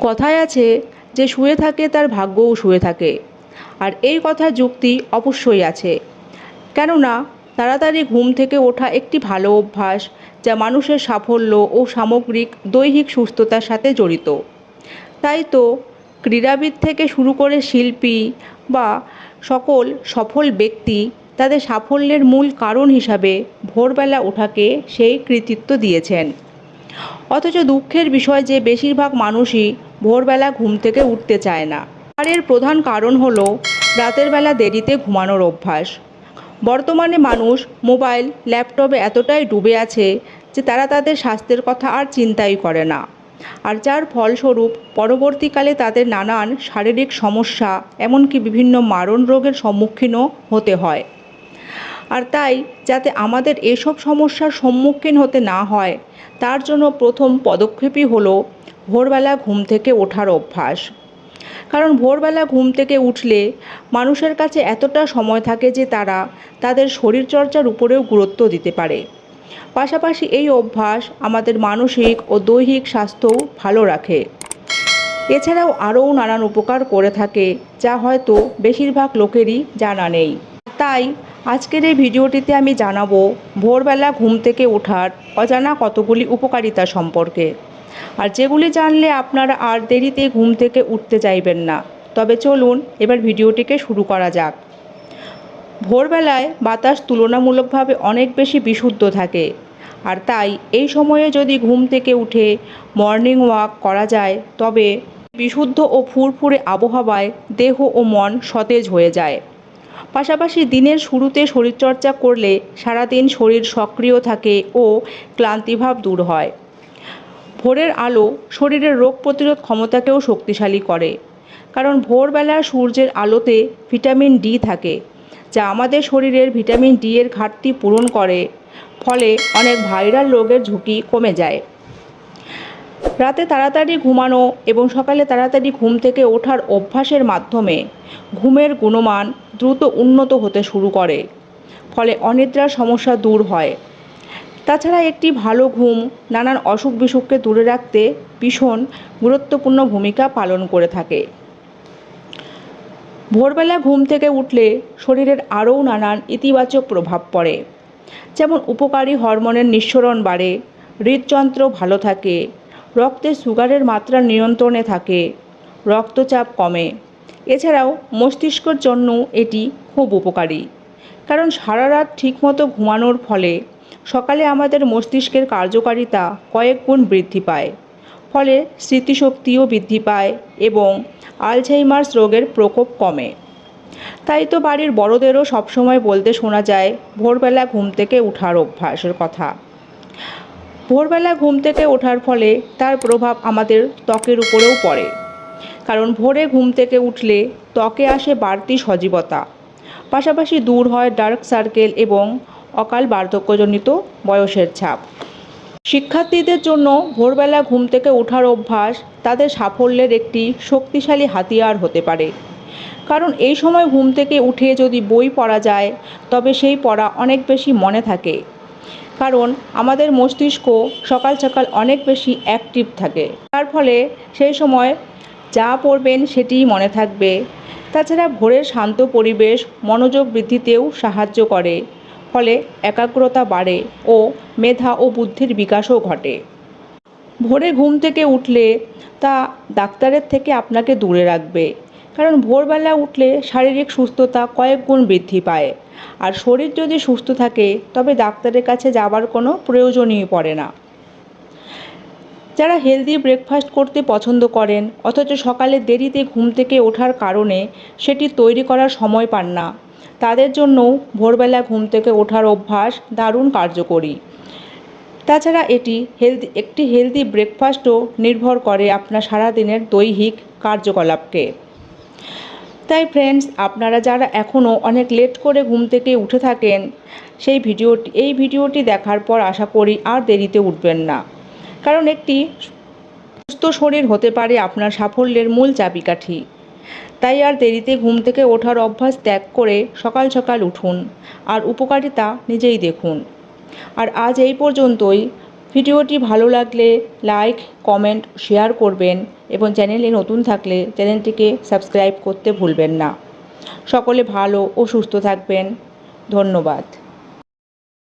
কথায় আছে যে শুয়ে থাকে তার ভাগ্যও শুয়ে থাকে। আর এই কথার যুক্তি অবশ্যই আছে। কেননা তাড়াতাড়ি ঘুম থেকে ওঠা একটি ভালো অভ্যাস যা মানুষের সাফল্য ও সামগ্রিক দৈহিক সুস্থতার সাথে জড়িত। তাই তো ক্রীড়াবিদ থেকে শুরু করে শিল্পী বা সকল সফল ব্যক্তি তাদের সাফল্যের মূল কারণ হিসাবে ভোরবেলা ওঠাকে সেই কৃতিত্ব দিয়েছেন। অথচ দুঃখের বিষয় যে বেশিরভাগ মানুষই ভোরবেলা ঘুম থেকে উঠতে চায় না। আর এর প্রধান কারণ হলো রাতের বেলা দেরিতে ঘুমানোর অভ্যাস। বর্তমানে মানুষ মোবাইল, ল্যাপটপে এতটাই ডুবে আছে যে তারা তাদের স্বাস্থ্যের কথা আর চিন্তাই করে না। আর যার ফলস্বরূপ পরবর্তীকালে তাদের নানান শারীরিক সমস্যা, এমনকি বিভিন্ন মারণ রোগের সম্মুখীনও হতে হয়। আর তাই যাতে আমাদের এসব সমস্যার সম্মুখীন হতে না হয়, তার জন্য প্রথম পদক্ষেপই হলো ভোরবেলা ঘুম থেকে ওঠার অভ্যাস। কারণ ভোরবেলা ঘুম থেকে উঠলে মানুষের কাছে এতটা সময় থাকে যে তারা তাদের শরীরচর্চার উপরেও গুরুত্ব দিতে পারে। পাশাপাশি এই অভ্যাস আমাদের মানসিক ও দৈহিক স্বাস্থ্যও ভালো রাখে। এছাড়াও আরও নানান উপকার করে থাকে, যা হয়তো বেশিরভাগ লোকেরই জানা নেই। তাই আজকের এই ভিডিওটিতে আমি জানাব, ভোরবেলা ঘুম থেকে ওঠার অজানা কতগুলি উপকারিতা সম্পর্কে। আর যেগুলি জানলে আপনারা আর দেরিতে ঘুম থেকে উঠতে চাইবেন না। তবে চলুন, এবার ভিডিওটিকে শুরু করা যাক। ভোরবেলায় বাতাস তুলনামূলকভাবে অনেক বেশি বিশুদ্ধ থাকে। আর তাই, এই সময়ে যদি ঘুম থেকে উঠে মর্নিং ওয়াক করা যায়, তবে বিশুদ্ধ ও ফুরফুরে আবহাওয়ায় দেহ ও মন সতেজ হয়ে যায়। পাশাপাশি দিনের শুরুতে শরীরচর্চা করলে সারাদিন শরীর সক্রিয় থাকে ও ক্লান্তিভাব দূর হয়। ভোরের আলো শরীরের রোগ প্রতিরোধ ক্ষমতাকেও শক্তিশালী করে। কারণ ভোরবেলা সূর্যের আলোতে ভিটামিন ডি থাকে, যা আমাদের শরীরের ভিটামিন ডি এর ঘাটতি পূরণ করে, ফলে অনেক ভাইরাল রোগের ঝুঁকি কমে যায়। রাতে তাড়াতাড়ি ঘুমানো এবং সকালে তাড়াতাড়ি ঘুম থেকে ওঠার অভ্যাসের মাধ্যমে ঘুমের গুণমান দ্রুত উন্নত হতে শুরু করে, ফলে অনিদ্রার সমস্যা দূর হয়। তাছাড়া একটি ভালো ঘুম, নানান অসুখ বিসুখকে দূরে রাখতে ভীষণ গুরুত্বপূর্ণ ভূমিকা পালন করে থাকে। ভোরবেলা ঘুম থেকে উঠলে শরীরের আরও নানান ইতিবাচক প্রভাব পড়ে। যেমন উপকারী হরমোনের নিঃসরণ বাড়ে, হৃদযন্ত্র ভালো থাকে, রক্তে সুগারের মাত্রা নিয়ন্ত্রণে থাকে, রক্তচাপ কমে। এছাড়াও মস্তিষ্কর জন্য এটি খুব উপকারী, কারণ সারা রাত ঠিকমতো ঘুমানোর ফলে সকালে আমাদের মস্তিষ্কের কার্যকারিতা কয়েক গুণ বৃদ্ধি পায়। ফলে স্মৃতিশক্তিও বৃদ্ধি পায় এবং আলঝাইমার্স রোগের প্রকোপ কমে। তাই তো বাড়ির বড়দেরও সবসময় বলতে শোনা যায়, ভোরবেলা ঘুম থেকে ওঠার অভ্যাসের কথা। ভোরবেলা ঘুম থেকে ওঠার ফলে তার প্রভাব আমাদের ত্বকের উপরেও পড়ে। কারণ ভোরে ঘুম থেকে উঠলে ত্বকে আসে বাড়তি সজীবতা। পাশাপাশি দূর হয় ডার্ক সার্কেল এবং অকাল বার্ধক্যজনিত বয়সের ছাপ। শিক্ষার্থীদের জন্য ভোরবেলা ঘুম থেকে ওঠার অভ্যাস তাদের সাফল্যের একটি শক্তিশালী হাতিয়ার হতে পারে। কারণ এই সময় ঘুম থেকে উঠে যদি বই পড়া যায়, তবে সেই পড়া অনেক বেশি মনে থাকে। কারণ আমাদের মস্তিষ্ক সকাল সকাল অনেক বেশি অ্যাক্টিভ থাকে। তার ফলে সেই সময় যা পড়বেন সেটিই মনে থাকবে। তাছাড়া ভোরের শান্ত পরিবেশ মনোযোগ বৃদ্ধিতেও সাহায্য করে। ফলে একাগ্রতা বাড়ে ও মেধা ও বুদ্ধির বিকাশও ঘটে। ভোরে ঘুম থেকে উঠলে তা ডাক্তারের থেকে আপনাকে দূরে রাখবে। কারণ ভোরবেলা উঠলে শারীরিক সুস্থতা কয়েক গুণ বৃদ্ধি পায়। আর শরীর যদি সুস্থ থাকে, তবে ডাক্তারের কাছে যাবার কোনো প্রয়োজনই পড়ে না। যারা হেলদি ব্রেকফাস্ট করতে পছন্দ করেন, অথচ সকালে দেরিতে ঘুম থেকে ওঠার কারণে সেটি তৈরি করার সময় পান না তাদের জন্যও ভোরবেলা ঘুম থেকে ওঠার অভ্যাস দারুণ কার্যকরী। তাছাড়া এটি হেলদি, একটি হেলদি ব্রেকফাস্টও নির্ভর করে আপনার সারাদিনের দৈহিক কার্যকলাপকে। তাই ফ্রেন্ডস, আপনারা যারা এখনও অনেক লেট করে ঘুম থেকে উঠে থাকেন, সেই ভিডিওটি, এই ভিডিওটি দেখার পর আশা করি আর দেরিতে উঠবেন না। কারণ একটি সুস্থ শরীর হতে পারে আপনার সাফল্যের মূল চাবিকাঠি। তাই আর দেরিতে ঘুম থেকে ওঠার অভ্যাস ত্যাগ করে সকাল সকাল উঠুন, আর উপকারিতা নিজেই দেখুন। আর আজ এই পর্যন্তই। ভিডিওটি ভালো লাগলে লাইক, কমেন্ট, শেয়ার করবেন এবং চ্যানেলে নতুন থাকলে চ্যানেলটিকে সাবস্ক্রাইব করতে ভুলবেন না। সকলে ভালো ও সুস্থ থাকবেন। ধন্যবাদ।